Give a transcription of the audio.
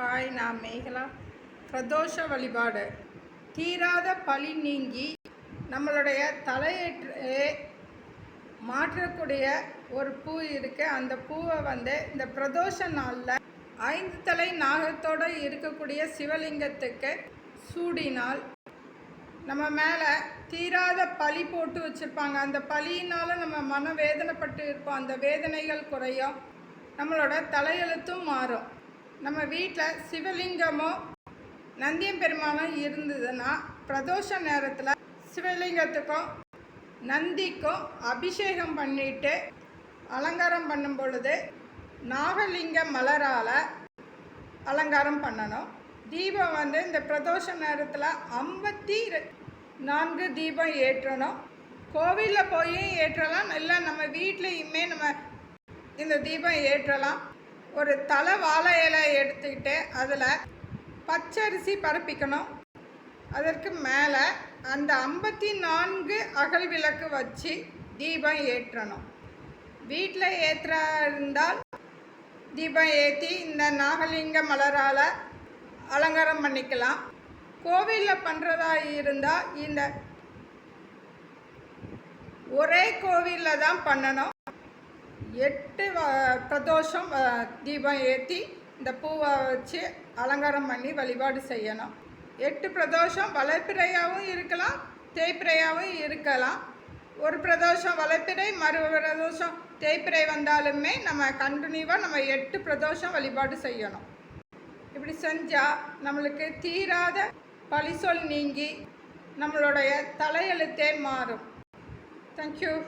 Hi நான் மேகலா. பிரதோஷ வழிபாடு. தீராத பழி நீங்கி நம்மளுடைய தலையேற்று மாற்றக்கூடிய ஒரு பூ இருக்கு. அந்த பூவை வந்து இந்த பிரதோஷ நாளில் ஐந்து தலை நாகத்தோடு இருக்கக்கூடிய சிவலிங்கத்துக்கு சூடினால் நம்ம மேலே தீராத பழி போட்டு வச்சுருப்பாங்க. அந்த பழியினால் நம்ம மன வேதனைப்பட்டு இருப்போம். அந்த வேதனைகள் குறையும். நம்மளோட தலையெழுத்தும் மாறும். நம்ம வீட்டில் சிவலிங்கமோ நந்தியம் பெருமானும் இருந்ததுன்னா பிரதோஷ நேரத்தில் சிவலிங்கத்துக்கும் நந்திக்கும் அபிஷேகம் பண்ணிட்டு அலங்காரம் பண்ணும் பொழுது நாகலிங்க மலரால் அலங்காரம் பண்ணணும். தீபம் வந்து இந்த பிரதோஷ நேரத்தில் ஐம்பத்தி நான்கு தீபம் ஏற்றணும். கோவிலில் போய் ஏற்றலாம் இல்லை நம்ம வீட்லேயுமே நம்ம இந்த தீபம் ஏற்றலாம். ஒரு தலை வாழை இலை எடுத்துக்கிட்டு அதில் பச்சரிசி பரப்பிக்கணும். அதற்கு மேலே அந்த ஐம்பத்தி நான்கு அகல் விளக்கு வச்சு தீபம் ஏற்றணும். வீட்டில் ஏற்ற இருந்தால் தீபம் ஏற்றி இந்த நாகலிங்க மலரால் அலங்காரம் பண்ணிக்கலாம். கோவிலில் பண்ணுறதா இருந்தால் இந்த ஒரே கோவிலில் தான் பண்ணணும். எட்டு வ- பிரதோஷம் தீபம் ஏற்றி இந்த பூவை வச்சு அலங்காரம் பண்ணி வழிபாடு செய்யணும். எட்டு பிரதோஷம் வளர்ப்பிறையாகவும் இருக்கலாம் தேய்பிறையாகவும் இருக்கலாம். ஒரு பிரதோஷம் வளர்ப்பிறை மறு பிரதோஷம் தேய்பிறை வந்தாலுமே நம்ம கண்டினியூவாக நம்ம எட்டு பிரதோஷம் வழிபாடு செய்யணும். இப்படி செஞ்சால் நம்மளுக்கு தீராத பழிசொல் நீங்கி நம்மளுடைய தலையெழுத்தே மாறும். தேங்க்யூ